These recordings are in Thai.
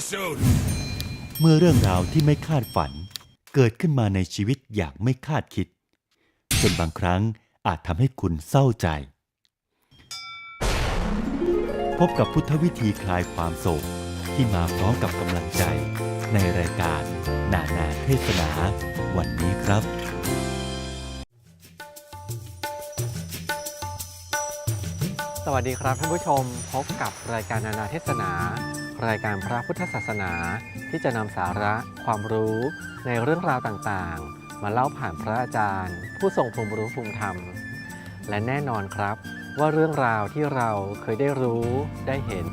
start pretty soon. เมื่อเรื่องราวที่ไม่คาดฝัน เกิดขึ้นมาในชีวิตอย่างไม่คาดคิด จนบางครั้งอาจทำให้คุณเศร้าใจ พบกับพุทธวิธีคลายความโศกที่มาพร้อมกับกำลังใจ ในรายการนานาเทศนา วันนี้ครับสวัสดีครับท่านผู้ชมพบกับรายการนานาเทศนา รายการพระพุทธศาสนาที่จะนำสาระความรู้ในเรื่องราวต่างๆ มาเล่าผ่านพระอาจารย์ ผู้ทรงภูมิรู้ภูมิธรรม และแน่นอนครับ ว่าเรื่องราวที่เราเคยได้รู้ได้เห็น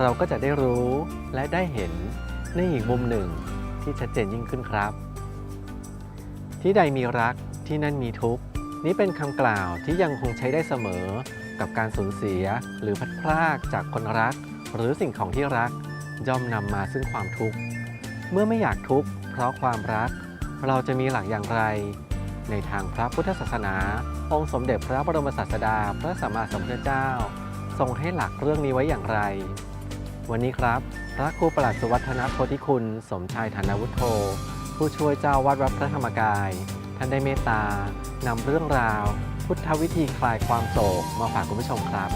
เราก็จะได้รู้และได้เห็นในอีกมุมหนึ่งที่ชัดเจนยิ่งขึ้นครับ ที่ใดมีรักที่นั่นมีทุกข์นี่เป็นคำกล่าวที่ยังคงใช้ได้เสมอกับการสูญเสียหรือพัดพรากจากคนรัก หรือสิ่งของที่รักย่อมนำมาซึ่งความทุกข์ เมื่อไม่อยากทุกข์เพราะความรัก เราจะมีหลักอย่างไร ในทางพระพุทธศาสนา องค์สมเด็จพระบรมศาสดาพระสัมมาสัมพุทธเจ้า ทรงให้หลักเรื่องนี้ไว้อย่างไร วันนี้ครับ พระครูประหลัดสุวัฒนโพธิคุณ สมชายธนวุฒโธผู้ช่วยเจ้าวัดวัดพระธรรมกาย ท่านได้เมตตานำเรื่องราว พุทธวิธีคลายความโศกมาฝากคุณผู้ชมครับ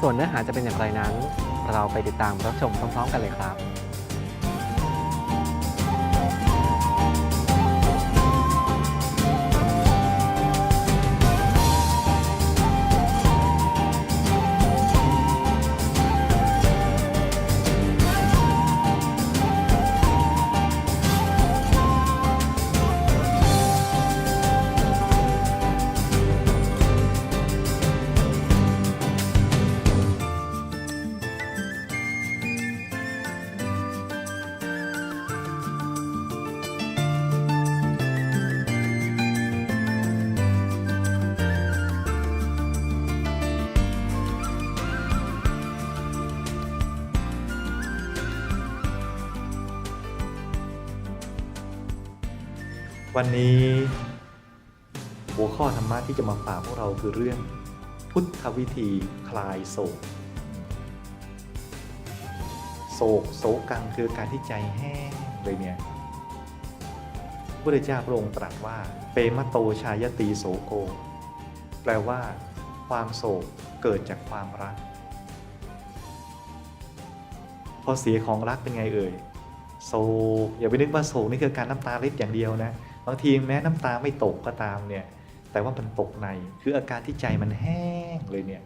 ส่วนเนื้อหาจะเป็นอย่างไรนั้น เราไปติดตามรับชมพร้อมๆกันเลยครับ วันนี้ หัวข้อธรรมะที่จะมาฝากพวกเราคือเรื่อง พุทธวิธีคลายโศก โศกโศกังคือการที่ใจแห้งเลยเนี่ยพระเจ้าพระองค์ตรัสว่า เปมโตชายตีโสโก แปลว่า ความโศกเกิดจากความรัก พอเสียของรักเป็นไงเอ่ยโศกอย่าไปนึกว่าโศกนี่คือการน้ำตาเล็ดอย่างเดียวนะ บางทีแม้น้ำตาไม่ตกก็ตามเนี่ย แต่ว่ามันตกในคืออาการที่ใจมันแห้งเลยเนี่ย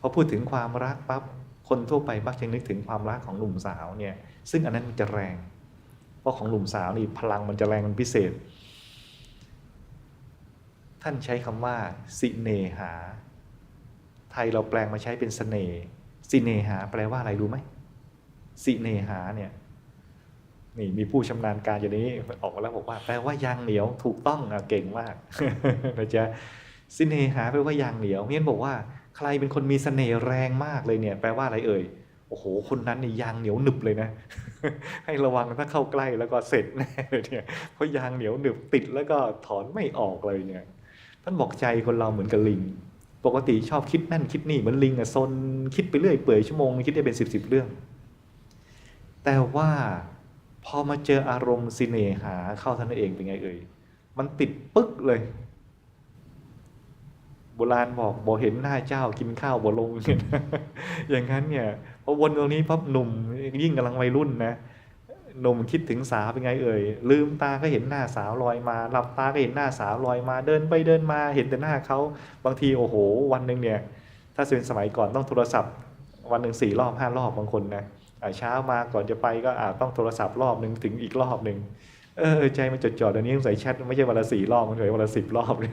พอพูดถึงความรักปั๊บคนทั่วไปมักจะนึกถึงความรักของหนุ่มสาวเนี่ย ซึ่งอันนั้นมันจะแรง เพราะของหนุ่มสาวนี่พลังมันจะแรงมันพิเศษ ท่านใช้คำว่าสิเนหา ไทยเราแปลงมาใช้เป็นสเสน่ห์สิเนหาแปลว่าอะไรรู้ไหมสิเนหาเนี่ย นี่มีผู้ชำนาญการอย่างนี้ออกมาแล้วบอกว่าแปลว่ายางเหนียวถูกต้องอะเก่งมากนะจ๊ะสิเนหาแปลว่ายางเหนียวเมียนบอกว่าใครเป็นคนมีเสน่ห์แรงมากเลยเนี่ย แปลว่าอะไรเอ่ยโอ้โห คนนั้นนี่ยางเหนียวหนึบเลยนะ ให้ระวังถ้าเข้าใกล้แล้วก็เสร็จแน่เลยเนี่ยเพราะยางเหนียวหนึบติดแล้วก็ถอนไม่ออกเลยเนี่ยท่านบอกใจคนเราเหมือนกับลิง ปกติชอบคิดนั่นคิดนี่เหมือนลิงอะซนคิดไปเรื่อยเปื่อยชั่วโมง คิดได้เป็นสิบสิบเรื่อง แต่ว่า พอมาเจออารมณ์สิเนหาเข้าท่านเองเป็นไงเอ่ย มันติดปึ๊กเลย โบราณบอกบอกเห็นหน้าเจ้ากินข้าวบ่ลง อย่างนั้นเนี่ยพอวนตรงนี้ปั๊บหนุ่มยิ่งกำลังวัยรุ่นนะหนุ่มคิดถึงสาวเป็นไงเอ่ย ลืมตาก็เห็นหน้าสาวลอยมา หลับตาก็เห็นหน้าสาวลอยมา เดินไปเดินมาเห็นแต่หน้าเขา บางทีโอ้โห วันหนึ่งเนี่ย ถ้าเป็นสมัยก่อนต้องโทรศัพท์ วันหนึ่งสี่รอบห้ารอบบางคนนะ เช้ามาก่อนจะไปก็อาจต้องโทรศัพท์รอบหนึ่งถึงอีกรอบหนึ่งเออใจมันจดจ่อเดี๋ยวนี้ต้องใส่แชทไม่ใช่วันละสี่รอบมันใส่วันละสิบรอบเลย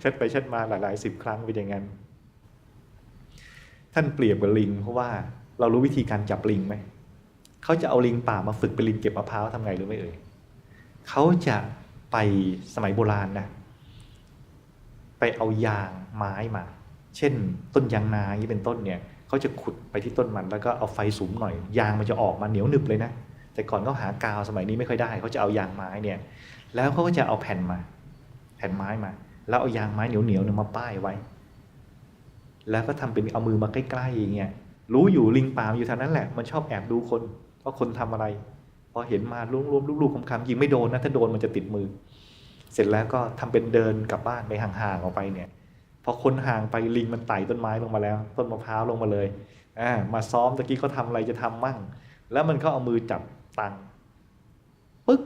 แชทไปแชทมาหลายๆสิบครั้งเป็นอย่างนั้น ท่านเปรียบกับลิง เพราะว่าเรารู้วิธีการจับลิงไหมเขาจะเอาลิงป่ามาฝึกเป็นลิงเก็บมะพร้าวทำไงรู้ไหมเอ่ยเขาจะไปสมัยโบราณนะไปเอายางไม้มา เช่น ต้นยางนาอย่างนี้เป็นต้นเนี่ย เขาจะขุดไปที่ต้นมันแล้วก็เอาไฟสูงหน่อย ยางมันจะออกมาเหนียวหนึบเลยนะ แต่ก่อนเขาหากาวสมัยนี้ไม่ค่อยได้เขาจะเอายางไม้เนี่ย แล้วเขาก็จะเอาแผ่นมา แผ่นไม้มา แล้วเอายางไม้เหนียวๆเนี่ยมาป้ายไว้ แล้วก็ทำเป็นเอามือมาใกล้ๆอย่างเงี้ยรู้อยู่ลิงป่ามอยู่แถวนั้นแหละมันชอบแอบดูคนว่าคนทำอะไร พอเห็นมาล้มๆลูกๆคำๆยิงไม่โดนนะถ้าโดนมันจะติดมือ เสร็จแล้วก็ทำเป็นเดินกลับบ้านไปห่างๆออกไปเนี่ย พอคนห่างไปลิงมันไต่ต้นไม้ลงมาแล้ว ต้นมะพร้าวลงมาเลยอ่ามาซ้อมตะกี้เขาทำอะไรจะทำมั่ง แล้วมันก็เอามือจับตังปึ๊ก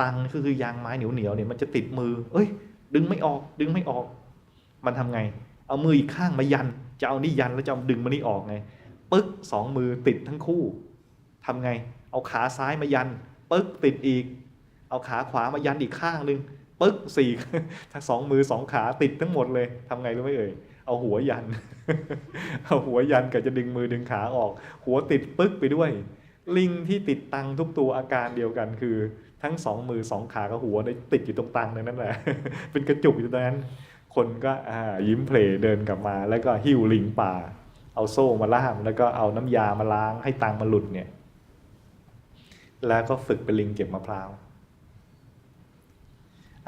ตังก็คือยางไม้เหนียวๆเนี่ยมันจะติดมือ เอ้ย ดึงไม่ออก ดึงไม่ออก มันทำไง เอามืออีกข้างมายัน จะเอานี่ยันแล้วจะเอาดึงมันนี่ออกไงปึ๊กสองมือติดทั้งคู่ทำไง เอาขาซ้ายมายันปึ๊กติดอีก เอาขาขวามายันอีกข้างหนึ่ง ปึ๊กสี่ทั้งสองมือสองขาติดทั้งหมดเลยทำไงรู้ไหมเอ่ยเอาหัวยัน เอาหัวยันกับจะดึงมือดึงขาออก หัวติดปึ๊กไปด้วย ลิงที่ติดตังทุกตัวอาการเดียวกันคือ ทั้งสองมือสองขากับหัวติดอยู่ตรงตังนั่นแหละเป็นกระจุกอยู่ตรงนั้น คนก็ยิ้มเพลเดินกลับมา แล้วก็หิ้วลิงป่า เอาโซ่มาล่าม แล้วก็เอาน้ำยามาล้างให้ตังมันหลุดเนี่ย แล้วก็ฝึกเป็นลิงเก็บมะพร้าว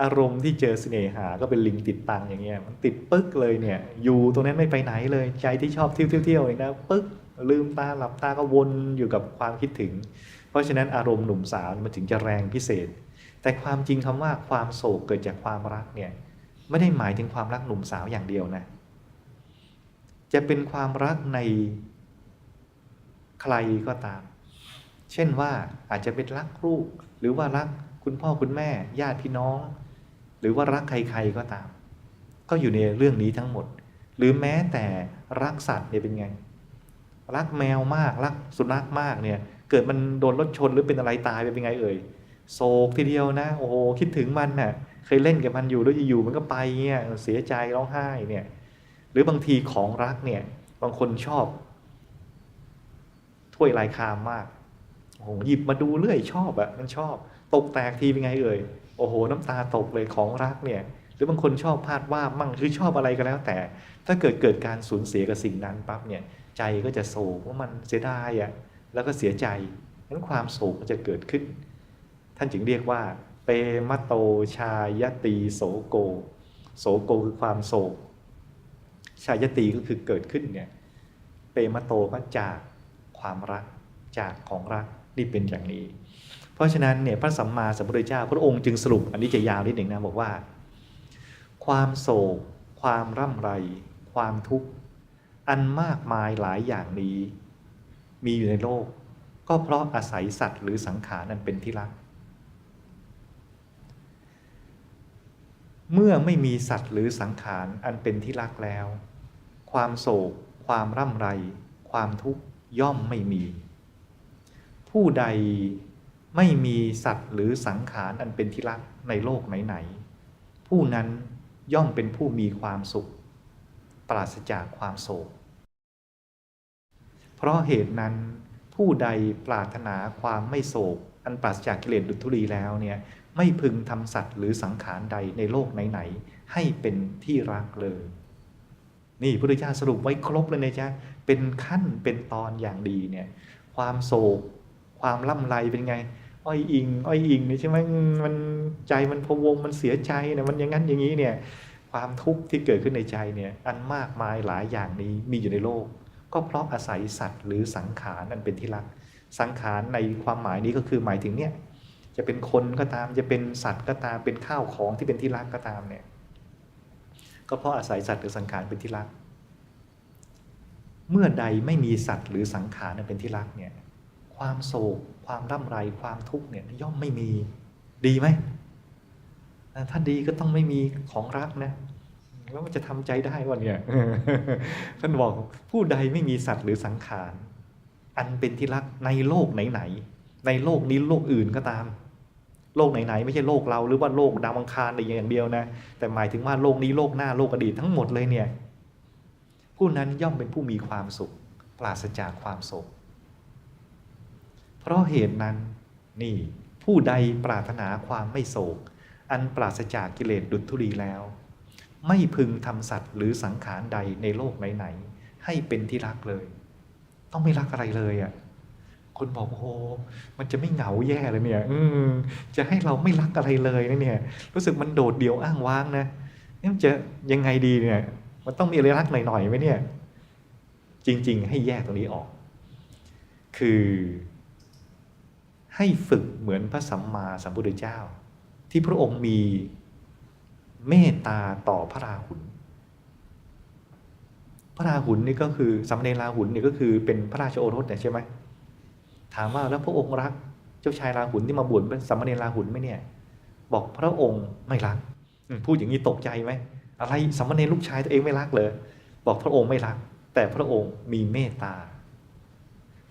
อารมณ์ที่เจอเสน่หาก็เป็นลิงติดตังอย่างเงี้ยมันติดปึ๊กเลยเนี่ย อยู่ตรงนั้นไม่ไปไหนเลยใจที่ชอบเที่ยวเที่ยวๆเองนะปึ๊กลืมตาหลับตาก็วนอยู่กับความคิดถึง เพราะฉะนั้นอารมณ์หนุ่มสาวมันถึงจะแรงพิเศษ แต่ความจริงคำว่าความโศกเกิดจากความรักเนี่ยไม่ได้หมายถึงความรักหนุ่มสาวอย่างเดียวนะจะเป็นความรักในใครก็ตาม เช่นว่าอาจจะเป็นรักลูกหรือว่ารักคุณพ่อคุณแม่ญาติพี่น้อง หรือว่ารักใครๆก็ตาม ก็อยู่ในเรื่องนี้ทั้งหมด หรือแม้แต่รักสัตว์เนี่ยเป็นไง รักแมวมากรักสุนัขมากเนี่ย เกิดมันโดนรถชนหรือเป็นอะไรตายไปเป็นไงเอ่ยโศกทีเดียวนะ โอ้โหคิดถึงมันน่ะเคยเล่นกับมันอยู่แล้วอยู่มันก็ไปเงี้ยเสียใจร้องไห้เนี่ยหรือบางทีของรักเนี่ยบางคนชอบ ถ้วยลายคามมากโอ้โหหยิบมาดูเรื่อยชอบอะมันชอบ ตกแตกทีเป็นไงเอ่ย โอ้โหน้ำตาตกเลยของรักเนี่ยหรือบางคนชอบพาดว่ามั่งคือชอบอะไรก็แล้วแต่ ถ้าเกิดเกิดการสูญเสียกับสิ่งนั้นปั๊บเนี่ยใจก็จะโศกว่ามันเสียดายอะแล้วก็เสียใจนั้นความโศกก็จะเกิดขึ้น ท่านจึงเรียกว่า เปมะโตชายตีโสโก โสโกคือความโศก ชายตีก็คือเกิดขึ้นเนี่ยเปมะโตก็จากความรักจากของรักนี่เป็นอย่างนี้ เพราะฉะนั้นเนี่ยพระสัมมาสัมพุทธเจ้า พระองค์จึงสรุปอันนี้จะยาวนิดหนึ่งนะบอกว่า ความโศก ความร่ำไร ความทุกข์ อันมากมายหลายอย่างนี้ มีอยู่ในโลก ก็เพราะอาศัยสัตว์หรือสังขารนั้นเป็นที่รัก เมื่อไม่มีสัตว์หรือสังขารอันเป็นที่รักแล้ว ความโศก ความร่ำไร ความทุกข์ย่อมไม่มี ผู้ใด ไม่มีสัตว์หรือสังขารอันเป็นที่รักในโลกไหนๆผู้นั้นย่อมเป็นผู้มีความสุข ปราศจากความโศก เพราะเหตุนั้นผู้ใดปรารถนาความไม่โศก อันปราศจากกิเลสดุจทุลีแล้วเนี่ยไม่พึงทำสัตว์หรือสังขารใดในโลกไหนๆให้เป็นที่รักเลย นี่พระพุทธเจ้าสรุปไว้ครบเลยนะจ๊ะเป็นขั้นเป็นตอนอย่างดีเนี่ยความโศก ความล่ำไรเป็นไง อ้อยอิงอ้อยอิงนี่ใช่ไหมมันใจมันพวงมันเสียใจเนี่ยมันอย่างนั้นอย่างนี้เนี่ยความทุกข์ที่เกิดขึ้นในใจเนี่ยอันมากมายหลายอย่างนี้มีอยู่ในโลก ก็เพราะอาศัยสัตว์หรือสังขารนั่นเป็นที่รัก สังขารในความหมายนี้ก็คือหมายถึงเนี่ยจะเป็นคนก็ตามจะเป็นสัตว์ก็ตามเป็นข้าวของที่เป็นที่รักก็ตามเนี่ยก็เพราะอาศัยสัตว์หรือสังขารเป็นที่รัก เมื่อใดไม่มีสัตว์หรือสังขารนั้นเป็นที่รักเนี่ย ความโศก ความร่ำไร ความทุกข์เนี่ยย่อมไม่มีดีไหมถ้าดีก็ต้องไม่มีของรักนะ แล้วมันจะทำใจได้วะเนี่ยท่านบอกผู้ใดไม่มีสัตว์หรือสังขาร อันเป็นที่รักในโลกไหนๆในโลกนี้โลกอื่นก็ตาม โลกไหนๆไม่ใช่โลกเราหรือว่าโลกดาวอังคารอะไรอย่างเดียวนะ แต่หมายถึงว่าโลกนี้โลกหน้าโลกอดีตทั้งหมดเลยเนี่ย ผู้นั้นย่อมเป็นผู้มีความสุข ปราศจากความโศก เพราะเหตุนั้นนี่ผู้ใดปรารถนาความไม่โศก อันปราศจากกิเลสดุจธุรีแล้ว ไม่พึงทำสัตว์หรือสังขารใดในโลกไหนๆให้เป็นที่รักเลย ต้องไม่รักอะไรเลยอะ่ะคนบอกโอ้โหมันจะไม่เหงาแย่เลยเนี่ย อืจะให้เราไม่รักอะไรเลยนะเนี่ย รู้สึกมันโดดเดี่ยวอ้างว้างนะนี่มันจะยังไงดีเนี่ย มันต้องมีอะไรรักหน่อยๆไหมเนี่ย จริง ๆ ให้แยกตรงนี้ออก คือ ให้ฝึกเหมือนพระสัมมาสัมพุทธเจ้า ที่พระองค์มีเมตตาต่อพระราหุลพระราหุลนี่ก็คือสำเนราหุลนี่ก็คือเป็นพระราชโอรสเนี่ยใช่ไหมถามว่าแล้วพระองค์รักเจ้าชายราหุลที่มาบวชเป็นสามเณรราหุลไหมเนี่ย บอกพระองค์ไม่รักพูดอย่างนี้ตกใจไหมอะไรสามเณรลูกชายตัวเองไม่รักเลยบอกพระองค์ไม่รัก แต่พระองค์มีเมตตา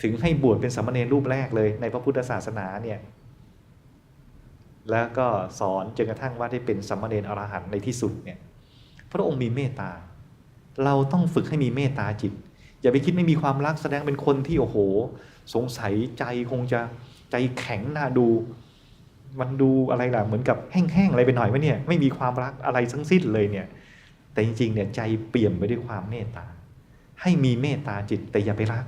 ถึงให้บวชเป็นสามเณรรูปแรกเลยในพระพุทธศาสนาเนี่ยแล้วก็สอนจนกระทั่งว่าได้เป็นสามเณรอรหันต์ในที่สุดเนี่ยพระองค์มีเมตตา เราต้องฝึกให้มีเมตตาจิต อย่าไปคิดไม่มีความรักแสดงเป็นคนที่โอ้โห สงสัยใจคงจะใจแข็งน่าดู มันดูอะไรล่ะเหมือนกับแห้งๆอะไรไปหน่อยไหมเนี่ยไม่มีความรักอะไรทั้งสิ้นเลยเนี่ยแต่จริงๆเนี่ยใจเปี่ยมไปด้วยความเมตตา ให้มีเมตตาจิตแต่อย่าไปรัก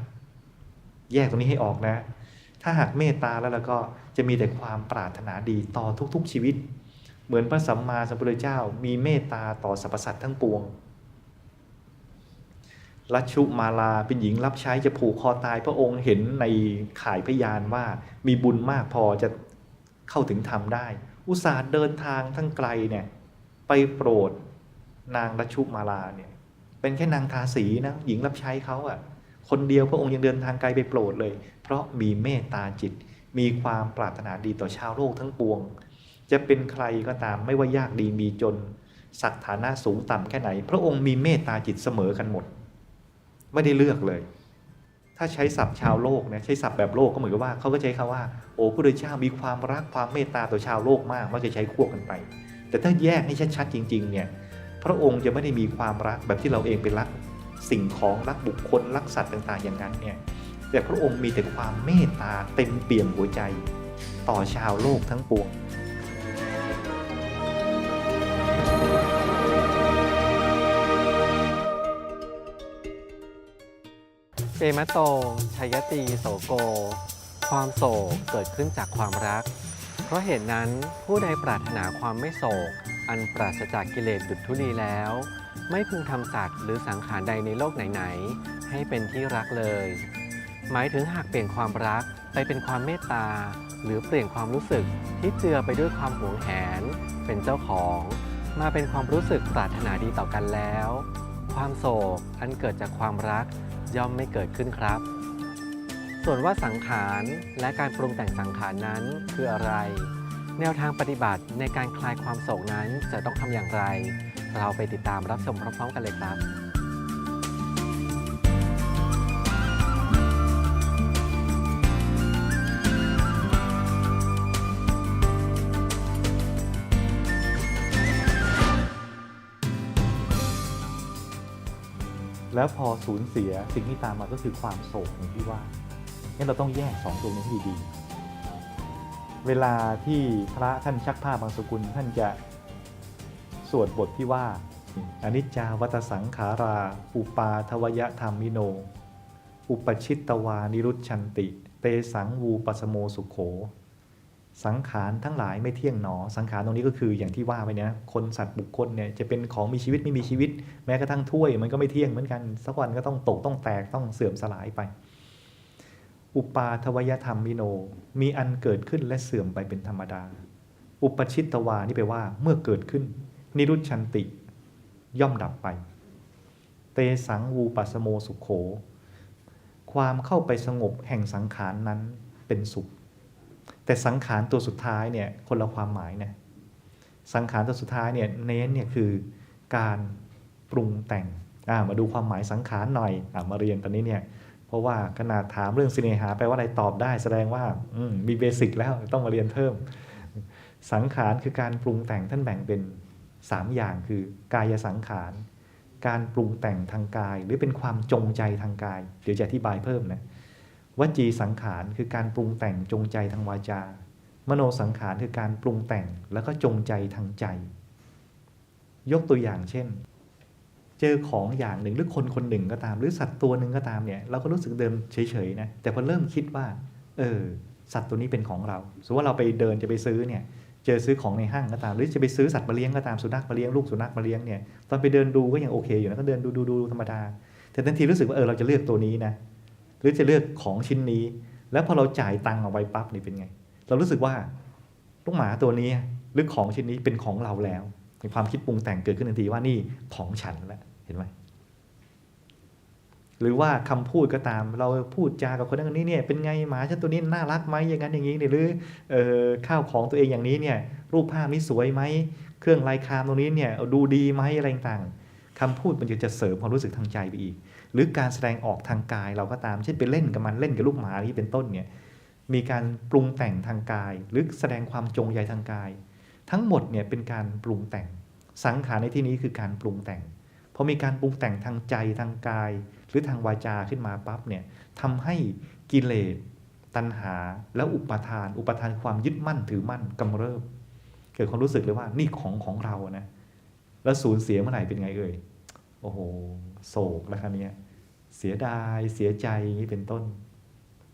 แยกตรงนี้ให้ออกนะ ถ้าหากเมตตาแล้วแล้วก็จะมีแต่ความปรารถนาดีต่อทุกๆชีวิต เหมือนพระสัมมาสัมพุทธเจ้า มีเมตตาต่อสรรพสัตว์ทั้งปวงรัชชุมาลาเป็นหญิงรับใช้จะผูกคอตายพระองค์เห็นในข่ายพยานว่ามีบุญมากพอจะเข้าถึงธรรมได้ อุตส่าห์เดินทางทั้งไกลเนี่ยไปโปรดนางรัชชุมาลาเนี่ยเป็นแค่นางทาสีนะหญิงรับใช้เขาอะ่ะ คนเดียวพระองค์ยังเดินทางไกลไปโปรดเลย เพราะมีเมตตาจิต มีความปรารถนาดีต่อชาวโลกทั้งปวง จะเป็นใครก็ตามไม่ว่ายากดีมีจนศักฐานะสูงต่ำแค่ไหน พระองค์มีเมตตาจิตเสมอกันหมด ไม่ได้เลือกเลย ถ้าใช้ศัพท์ชาวโลกนะใช้ศัพท์แบบโลกก็เหมือนกับว่าเขาก็ใช้คำว่า โอ้พระพุทธเจ้ามีความรักความเมตตาต่อชาวโลกมากมักจะใช้ควบกันไป แต่ถ้าแยกให้ชัดๆจริง ๆ เนี่ยพระองค์จะไม่ได้มีความรักแบบที่เราเองไปรัก สิ่งของรักบุคคลรักสัตว์ต่าง ๆ อย่างนั้นเนี่ยแต่พระองค์มีแต่ความเมตตาเต็มเปี่ยมหัวใจ ต่อชาวโลกทั้งปวงเปมะโตชยตีโสโก ความโศกเกิดขึ้นจากความรัก เพราะเหตุนั้นผู้ใดปรารถนาความไม่โศก อันปราศจากกิเลสดุจทุลีแล้ว ไม่พึงทำสัตว์หรือสังขารใดในโลกไหนๆ ให้เป็นที่รักเลย หมายถึงหากเปลี่ยนความรักไปเป็นความเมตตา หรือเปลี่ยนความรู้สึกที่เจือไปด้วยความหวงแหน เป็นเจ้าของ มาเป็นความรู้สึกปรารถนาดีต่อกันแล้ว ความโศกอันเกิดจากความรักย่อมไม่เกิดขึ้นครับ ส่วนว่าสังขารและการปรุงแต่งสังขารนั้นคืออะไร แนวทางปฏิบัติในการคลายความโศกนั้นจะต้องทำอย่างไร เราไปติดตามรับชมพร้อมๆกันเลยครับแล้วพอสูญเสียสิ่งที่ตามมาก็คือความโศกอย่างที่ว่างั้นเราต้องแยกสองตรงนี้ให้ดีๆ เวลาที่พระท่านชักผ้าบางสกุลท่านจะ สวดบทที่ว่าอนิจจาวัตสังขารา อุปาทวยธรรมิโน อุปชิตตวานิรุชันติ เตสังวูปสโมสุขโข สังขารทั้งหลายไม่เที่ยงหนอ สังขารตรงนี้ก็คืออย่างที่ว่าไปเนี่ยคนสัตว์บุคคลเนี่ยจะเป็นของมีชีวิตไม่มีชีวิต แม้กระทั่งถ้วยมันก็ไม่เที่ยงเหมือนกัน สักวันก็ต้องตกต้องแตกต้องเสื่อมสลายไป อุปาทวยธรรมมิโน มีอันเกิดขึ้นและเสื่อมไปเป็นธรรมดา อุปชิตตวานี่แปลว่าเมื่อเกิดขึ้น นิรุชันติ ย่อมดับไป เตสังวูปัสโมสุขโข ความเข้าไปสงบแห่งสังขารนั้นเป็นสุข แต่สังขารตัวสุดท้ายเนี่ยคนละความหมายนะสังขารตัวสุดท้ายเนี่ยเน้นเนี่ยคือการปรุงแต่งมาดูความหมายสังขารหน่อยอมาเรียนตอนนี้เนี่ยเพราะว่าขนาดถามเรื่องสิเนหาแปลว่าอะไรตอบได้แสดงว่าอมมีเบสิกแล้วต้องมาเรียนเพิ่ม สังขารคือการปรุงแต่งท่านแบ่งเป็น 3 อย่างคือกายสังขาร การปรุงแต่งทางกาย หรือเป็นความจงใจทางกาย เดี๋ยวจะอธิบายเพิ่มนะวจีสังขารคือการปรุงแต่งจงใจทางวาจา มโนสังขารคือการปรุงแต่งแล้วก็จงใจทางใจ ยกตัวอย่างเช่น เจอของอย่างหนึ่งหรือคนคนหนึ่งก็ตาม หรือสัตว์ตัวหนึ่งก็ตามเนี่ยเราก็รู้สึกเดิมเฉยๆนะแต่พอเริ่มคิดว่า เออ สัตว์ตัวนี้เป็นของเรา สมมติว่าเราไปเดินจะไปซื้อเนี่ย เจอซื้อของในห้างก็ตาม หรือจะไปซื้อสัตว์มาเลี้ยงก็ตามสุนัขมาเลี้ยงลูกสุนัขมาเลี้ยงเนี่ยตอนไปเดินดูก็ยังโอเคอยู่นะก็เดินดูดูดูธรรมดา แต่ทันทีรู้สึกว่าเออเราจะเลือกตัวนี้นะหรือจะเลือกของชิ้นนี้ แล้วพอเราจ่ายตังค์เอาไว้ปั๊บนี่เป็นไง เรารู้สึกว่าลูกหมาตัวนี้หรือของชิ้นนี้เป็นของเราแล้วมีความคิดปรุงแต่งเกิดขึ้นทันทีว่านี่ของฉันแล้วเห็นไหม หรือว่าคำพูดก็ตาม เราพูดจากับคนนั้นคนนี้เนี่ยเป็นไงหมาฉันตัวนี้น่ารักไหมอย่างนั้นอย่างนี้เนี่ยหรือเออข้าวของตัวเองอย่างนี้เนี่ยรูปภาพนี้สวยไหมเครื่องลายคามตรงนี้เนี่ยดูดีไหมอะไรต่างคำพูดมันจะจะเสริมความรู้สึกทางใจไปอีก หรือการแสดงออกทางกายเราก็ตามเช่นไปเล่นกับมันเล่นกับลูกหมานี้เป็นต้นเนี่ยมีการปรุงแต่งทางกาย หรือแสดงความจงใยทางกาย ทั้งหมดเนี่ยเป็นการปรุงแต่ง สังขารในที่นี้คือการปรุงแต่งพอมีการปรุงแต่งทางใจทางกาย หรือทางวาจาขึ้นมาปั๊บเนี่ยทำให้กิเลสตัณหาแล้วอุปทาน อุปทานความยึดมั่นถือมั่นกำเริบ เกิดความรู้สึกเลยว่านี่ของของเรานะแล้วสูญเสียเมื่อไหร่เป็นไงเอ่ยโอ้โหโศกแล้วคราวเนี้ยเสียดายเสียใจอย่างนี้เป็นต้น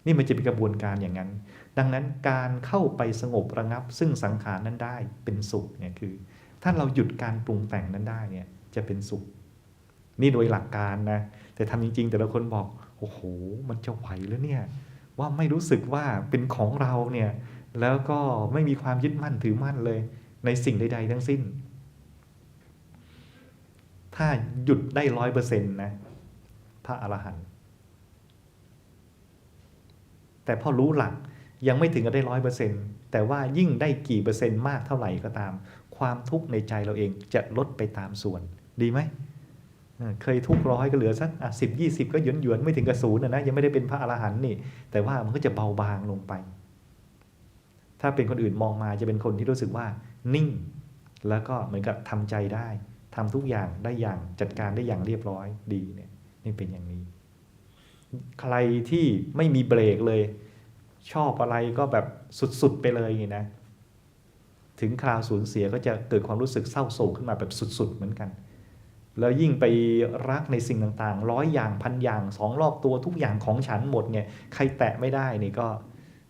นี่มันจะเป็นกระบวนการอย่างนั้น ดังนั้นการเข้าไปสงบระงับ ซึ่งสังขารนั้นได้เป็นสุขเนี่ยคือ ถ้าเราหยุดการปรุงแต่งนั้นได้เนี่ยจะเป็นสุข นี่โดยหลักการนะ แต่ทำจริง ๆ แต่ละคนบอกโอ้โห มันจะไหวแล้วเนี่ยว่าไม่รู้สึกว่าเป็นของเราเนี่ยแล้วก็ไม่มีความยึดมั่นถือมั่นเลย ในสิ่งใด ๆ ทั้งสิ้น ถ้าหยุดได้ร้อยเปอร์เซ็นต์นะพระอรหันต์แต่พอรู้หลักยังไม่ถึงกับได้ร้อยเปอร์เซ็นต์แต่ว่ายิ่งได้กี่เปอร์เซ็นต์มากเท่าไหร่ก็ตาม ความทุกข์ในใจเราเองจะลดไปตามส่วน ดีไหม เคยทุกร้อยก็เหลือสักสิบยี่สิบก็หยวนหยวนไม่ถึงกระศูนย์นะยังไม่ได้เป็นพระอรหันต์นี่ แต่ว่ามันก็จะเบาบางลงไป ถ้าเป็นคนอื่นมองมาจะเป็นคนที่รู้สึกว่า นิ่ง แล้วก็เหมือนกับทำใจได้ทำทุกอย่างได้อย่างจัดการได้อย่างเรียบร้อยดีเนี่ยนี่เป็นอย่างนี้ ใครที่ไม่มีเบรกเลย ชอบอะไรก็แบบสุดๆไปเลยนี้นะถึงคราวสูญเสียก็จะเกิดความรู้สึกเศร้าโศกขึ้นมาแบบสุดๆเหมือนกัน แล้วยิ่งไปรักในสิ่งต่างๆร้อยอย่างพันอย่างสองรอบตัวทุกอย่างของฉันหมดเนี่ยใครแตะไม่ได้นี่ก็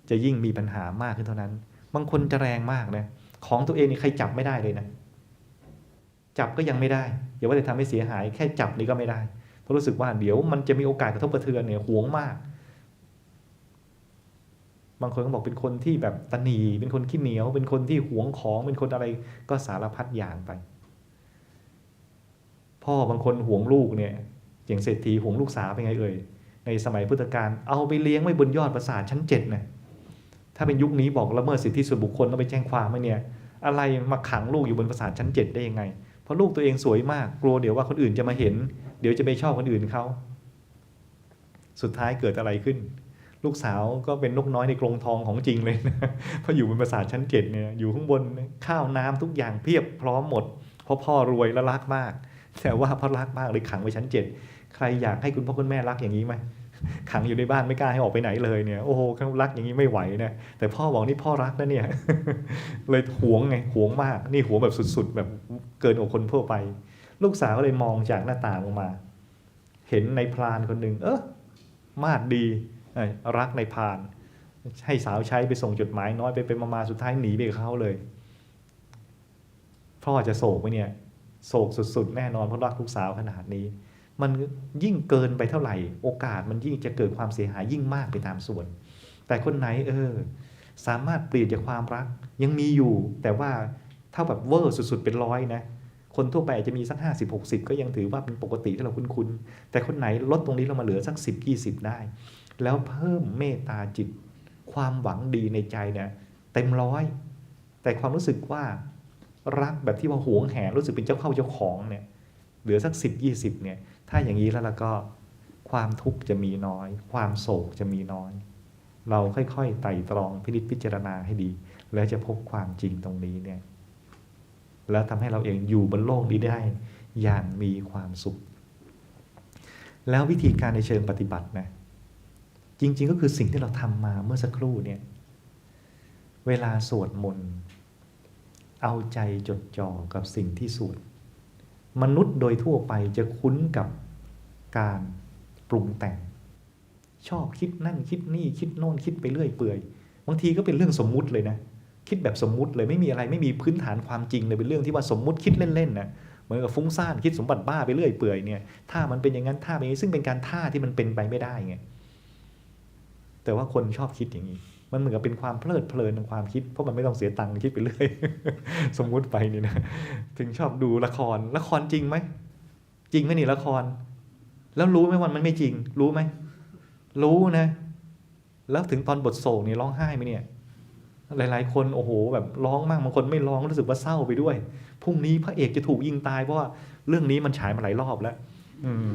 จะยิ่งมีปัญหามากขึ้นเท่านั้น บางคนจะแรงมากนะของตัวเองนี่ใครจับไม่ได้เลยนะ จับก็ยังไม่ได้อย่าว่าแต่ทำให้เสียหาย แค่จับนี่ก็ไม่ได้เพราะรู้สึกว่าเดี๋ยวมันจะมีโอกาสกระทบกระเทือนเนี่ยหวงมาก บางคนก็บอกเป็นคนที่แบบตะหนีเป็นคนขี้เหนียว เป็นคนที่หวงของเป็นคนอะไรก็สารพัดอย่างไป พ่อบางคนห่วงลูกเนี่ยอย่างเศรษฐีห่วงลูกสาวเป็นไงเอ่ยในสมัยพุทธกาลเอาไปเลี้ยงไว้บนยอดปราสาทชั้นเจ็ดนะถ้าเป็นยุคนี้บอกละเมิดสิทธิส่วนบุคคลต้องไปแจ้งความไหมเนี่ยอะไรมาขังลูกอยู่บนปราสาทชั้นเจ็ดได้ยังไง เพราะลูกตัวเองสวยมากกลัวเดี๋ยวว่าคนอื่นจะมาเห็น เดี๋ยวจะไปชอบคนอื่นเขาสุดท้ายเกิดอะไรขึ้น ลูกสาวก็เป็นนกน้อยในกรงทองของจริงเลยนะเพราะอยู่บนปราสาทชั้นเจ็ดเนี่ยอยู่ข้างบนข้าวน้ำทุกอย่างเพียบพร้อมหมดเพราะพ่อรวยและรักมาก แต่ว่าเพราะรักมากเลยขังไว้ชั้นเจ็ดใครอยากให้คุณพ่อคุณแม่รักอย่างนี้ไหมขังอยู่ในบ้านไม่กล้าให้ออกไปไหนเลยเนี่ยโอ้โหรักอย่างนี้ไม่ไหวนะแต่พ่อบอกนี่พ่อรักนะเนี่ย เลยหวงไงหวงมาก นี่หวงแบบสุดๆ แบบเกินอกคนทั่วไป ลูกสาวก็เลยมองจากหน้าต่างลงมา เห็นในพรานคนหนึ่งเออมาดดีรักในพราน ให้สาวใช้ไปส่งจดหมายน้อยไปไปมาสุดท้ายหนีไปกับเขาเลย พ่อจะโศกไหมเนี่ย โศกสุดๆ แน่นอนเพราะรักลูกสาวขนาดนี้ มันยิ่งเกินไปเท่าไหร่ โอกาสมันยิ่งจะเกิดความเสียหายยิ่งมากไปตามส่วน แต่คนไหนเออ สามารถเปลี่ยนจากความรักยังมีอยู่ แต่ว่าเท่าแบบเวอร์สุดๆ เป็นร้อยนะคนทั่วไปอาจจะมีสักห้าสิบหกสิบก็ยังถือว่าเป็นปกติที่เราคุ้นๆแต่คนไหนลดตรงนี้เรามาเหลือสักสิบยี่สิบได้ แล้วเพิ่มเมตตาจิต ความหวังดีในใจเนี่ยเต็มร้อย แต่ความรู้สึกว่า รักแบบที่ว่าหวงแหนรู้สึกเป็นเจ้าเข้าเจ้าของเนี่ยเหลือสักสิบยี่สิบเนี่ย ถ้าอย่างนี้แล้วเราก็ความทุกข์จะมีน้อย ความโศกจะมีน้อย เราค่อยๆไต่ตรองพินิจพิจารณาให้ดี แล้วจะพบความจริงตรงนี้เนี่ย แล้วทำให้เราเองอยู่บนโลกนี้ได้ อย่างมีความสุข แล้ววิธีการในเชิงปฏิบัตินะ จริง ๆ ก็คือสิ่งที่เราทำมาเมื่อสักครู่เนี่ย เวลาสวดมนต์ เอาใจจดจ่อกับสิ่งที่สวดมนุษย์โดยทั่วไปจะคุ้นกับการปรุงแต่ง ชอบคิดนั่นคิดนี่คิดโน่นคิดไปเรื่อยเปื่อยบางทีก็เป็นเรื่องสมมุติเลยนะ คิดแบบสมมุติเลยไม่มีอะไรไม่มีพื้นฐานความจริงเลยเป็นเรื่องที่ว่าสมมุติคิดเล่นๆนะเหมือนกับฟุ้งซ่านคิดสมบัติบ้าไปเรื่อยเปื่อยเนี่ยถ้ามันเป็นอย่างนั้นท่าเป็นอย่างนี้ซึ่งเป็นการท่าที่มันเป็นไปไม่ได้ไงแต่ว่าคนชอบคิดอย่างนี้ มันเหมือนกับเป็นความเพลิดเพลินทางความคิด เพราะมันไม่ต้องเสียตังค์คิดไปเรื่อย สมมุติไปนี่นะ ถึงชอบดูละคร ละครจริงไหม จริงไหมนี่ละคร แล้วรู้ไหมวันมันไม่จริง รู้ไหม รู้นะ แล้วถึงตอนบทโศกนี่ร้องไห้ไหมเนี่ย หลาย ๆ คนโอ้โห แบบร้องมากบางคนไม่ร้องรู้สึกว่าเศร้าไปด้วย พรุ่งนี้พระเอกจะถูกยิงตายเพราะว่าเรื่องนี้มันฉายมาหลายรอบแล้ว อืม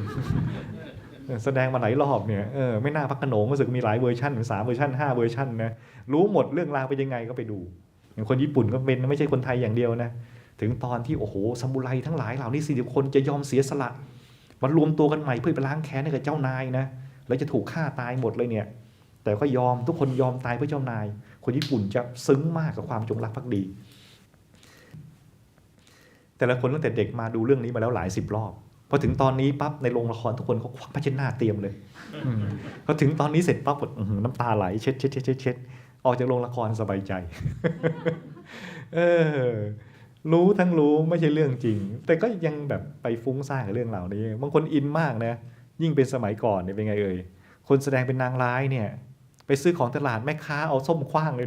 แสดงมาหลายรอบเนี่ยเออไม่น่าพักขนงรู้สึกมีหลายเวอร์ชันสามเวอร์ชันห้าเวอร์ชันนะรู้หมดเรื่องราวเป็นยังไงก็ไปดู อย่างคนญี่ปุ่นก็เป็นไม่ใช่คนไทยอย่างเดียวนะถึงตอนที่โอ้โหซามูไรทั้งหลายเหล่านี้สี่สิบคนจะยอมเสียสละมารวมตัวกันใหม่เพื่อไปล้างแค้นให้กับเจ้านายนะแล้วจะถูกฆ่าตายหมดเลยเนี่ยแต่ก็ยอมทุกคนยอมตายเพื่อเจ้านาย คนญี่ปุ่นจะซึ้งมากกับความจงรักภักดี แต่ละคนตั้งแต่เด็กมาดูเรื่องนี้มาแล้วหลายสิบรอบ พอถึงตอนนี้ปั๊บในโรงละครทุกคนเขาควักผ้าเช็ดหน้าเตรียมเลยอืมพอถึงตอนนี้เสร็จปั๊บอื้อหือน้ำตาไหลเช็ดเช็ดเช็ดเช็ดเช็ดออกจากโรงละครสบายใจ เออ รู้ทั้งรู้ไม่ใช่เรื่องจริง แต่ก็ยังแบบไปฟุ้งซ่านกับเรื่องเหล่านี้ บางคนอินมากนะ ยิ่งเป็นสมัยก่อนเนี่ยเป็นไงเอ่ย คนแสดงเป็นนางร้ายเนี่ย ไปซื้อของตลาดแม่ค้าเอาส้มคว้างเลย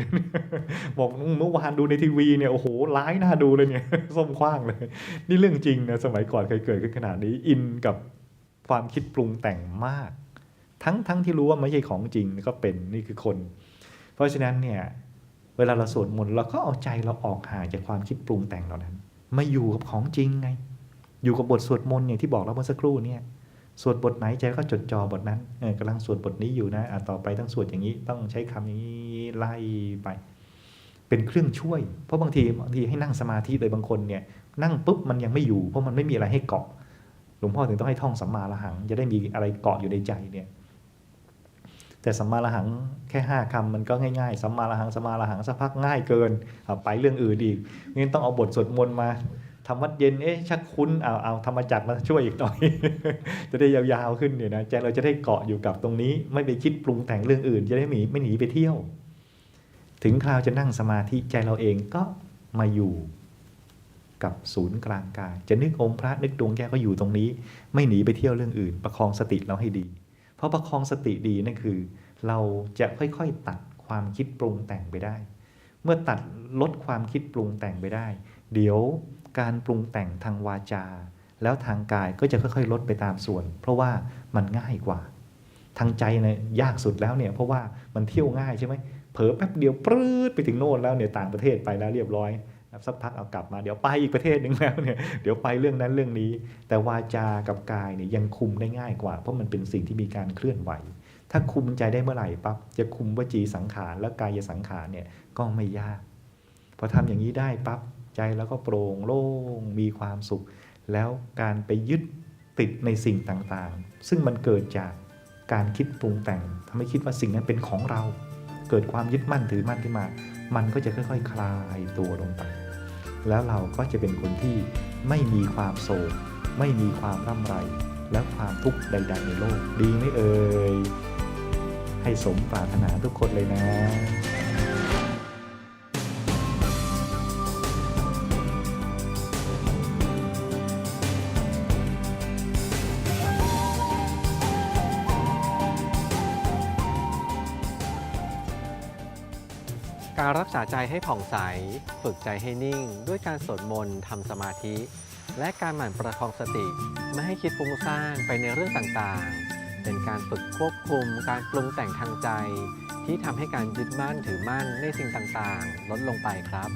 บอกเมื่อวานดูในทีวีเนี่ยโอ้โหร้ายน่าดูเลยเนี่ยส้มคว้างเลย นี่เรื่องจริงนะสมัยก่อนเคยเกิดขึ้นขนาดนี้อินกับความคิดปรุงแต่งมาก ทั้งทั้งที่รู้ว่าไม่ใช่ของจริงก็เป็นนี่คือคน เพราะฉะนั้นเนี่ยเวลาเราสวดมนต์เราก็เอาใจเราออกห่างจากความคิดปรุงแต่งเหล่านั้น มาอยู่กับของจริงไง อยู่กับบทสวดมนต์อย่างที่บอกเราเมื่อสักครู่เนี่ย สวดบทไหนใจก็จดจ่อบทนั้นเออกำลังสวดบทนี้อยู่นะอะต่อไปต้องสวดอย่างนี้ต้องใช้คำอย่างนี้ไล่ไป เป็นเครื่องช่วย เพราะบางทีบางทีให้นั่งสมาธิเลยบางคนเนี่ยนั่งปุ๊บมันยังไม่อยู่เพราะมันไม่มีอะไรให้เกาะหลวงพ่อถึงต้องให้ท่องสัมมาละหัง จะได้มีอะไรเกาะอยู่ในใจเนี่ยแต่สัมมาละหังแค่ห้าคำมันก็ง่ายๆสัมมาละหังสัมมาละหังสักพักง่ายเกินเอาไปเรื่องอื่นอีกงั้นต้องเอาบทสวดมนต์มา ทำวัดเย็นเอ๊ะชักคุ้นเอาเอาธรรมจักรมาช่วยอีกหน่อย จะได้ยาวๆขึ้นเนี่ยนะใจเราจะได้เกาะอยู่กับตรงนี้ ไม่ไปคิดปรุงแต่งเรื่องอื่น จะได้หนีไม่หนีไปเที่ยว ถึงคราวจะนั่งสมาธิใจเราเองก็มาอยู่กับศูนย์กลางกาย จะนึกองค์พระนึกดวงแก้วก็อยู่ตรงนี้ ไม่หนีไปเที่ยวเรื่องอื่น ประคองสติเราให้ดี เพราะประคองสติดีนั่นคือ เราจะค่อยๆตัดความคิดปรุงแต่งไปได้ เมื่อตัดลดความคิดปรุงแต่งไปได้ เดี๋ยว การปรุงแต่งทางวาจา แล้วทางกายก็จะค่อยๆ ลดไปตามส่วน เพราะว่ามันง่ายกว่า ทางใจเนี่ยยากสุดแล้วเนี่ยเพราะว่ามันเที่ยวง่ายใช่ไหมเผลอแป๊บเดียวปรื้ดไปถึงโน่นแล้วเนี่ยต่างประเทศไปแล้วเรียบร้อยสักพักเอากลับมาเดี๋ยวไปอีกประเทศหนึ่งแล้วเนี่ยเดี๋ยวไปเรื่องนั้นเรื่องนี้ แต่วาจากับกายเนี่ยยังคุมได้ง่ายกว่า เพราะมันเป็นสิ่งที่มีการเคลื่อนไหว ถ้าคุมใจได้เมื่อไหร่ปั๊บจะคุมวจีสังขารและกายสังขารเนี่ยก็ไม่ยากพอทำอย่างนี้ได้ปั๊บ ใจแล้วก็โปร่งโล่งมีความสุข แล้วการไปยึดติดในสิ่งต่างๆ ซึ่งมันเกิดจากการคิดปรุงแต่งทำให้คิดว่าสิ่งนั้นเป็นของเรา เกิดความยึดมั่นถือมั่นขึ้นมา มันก็จะค่อยๆ คลายตัวลงไป แล้วเราก็จะเป็นคนที่ไม่มีความโศกไม่มีความร่ำไร และความทุกข์ใด ๆ ในโลก ดีไหมเอ่ยให้สมปรารถนาทุกคนเลยนะารรักใจให้ผ่องใส ฝึกใจให้นิ่ง ด้วยการสวดมนต์ทำสมาธิ และการหมั่นประคองสติ ไม่ให้คิดฟุ้งซ่านไปในเรื่องต่างๆ เป็นการฝึกควบคุมการปรุงแต่งทางใจ ที่ทำให้การยึดมั่นถือมั่นในสิ่งต่างๆ ลดลงไปครับ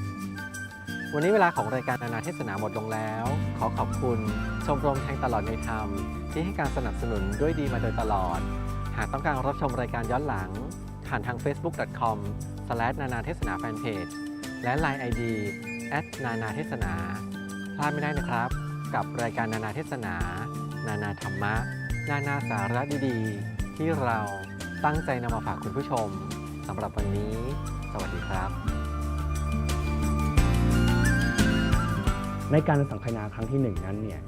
วันนี้เวลาของรายการนานาเทศนาหมดลงแล้ว ขอขอบคุณชมรมแทงตลอดในธรรม ที่ให้การสนับสนุนด้วยดีมาโดยตลอด หากต้องการรับชมรายการย้อนหลัง ผ่านทาง facebook.com นานาเทศนาแฟนเพจและ Line ID นานาเทศนาพลาดไม่ได้นะครับ กับรายการนานาเทศนา นานาธรรมะ นานาสาระดีๆ ที่เราตั้งใจนำมาฝากคุณผู้ชมสำหรับวันนี้ สวัสดีครับ ในการสังคายนาครั้งที่หนึ่งนั้นเนี่ย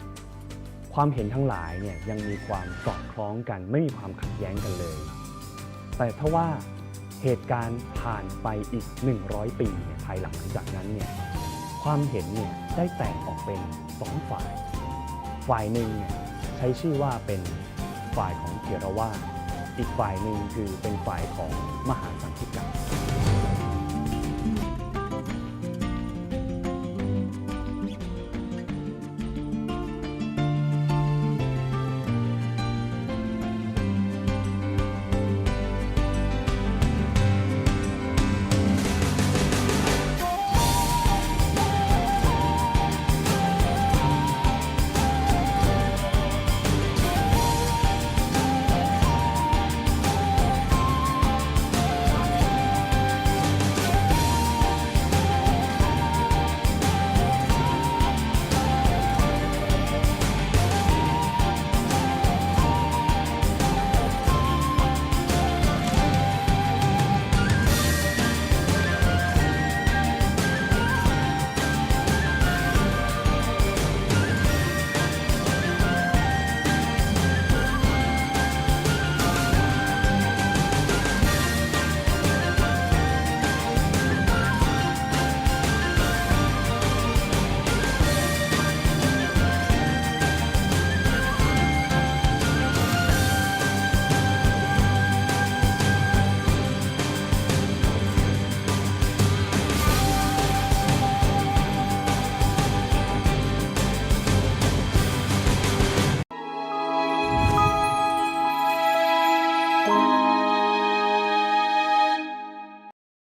ความเห็นทั้งหลายเนี่ยยังมีความสอดคล้องกัน ไม่มีความขัดแย้งกันเลย แต่ถ้าว่า เหตุการณ์ผ่านไปอีก 100 ปีเนี่ยภายหลังจากนั้นเนี่ยความเห็นเนี่ยได้แตกออกเป็นสองฝ่าย ฝ่ายหนึ่งเนี่ยใช้ชื่อว่าเป็นฝ่ายของเถรวาทอีกฝ่ายหนึ่งคือเป็นฝ่ายของมหาสังฆิ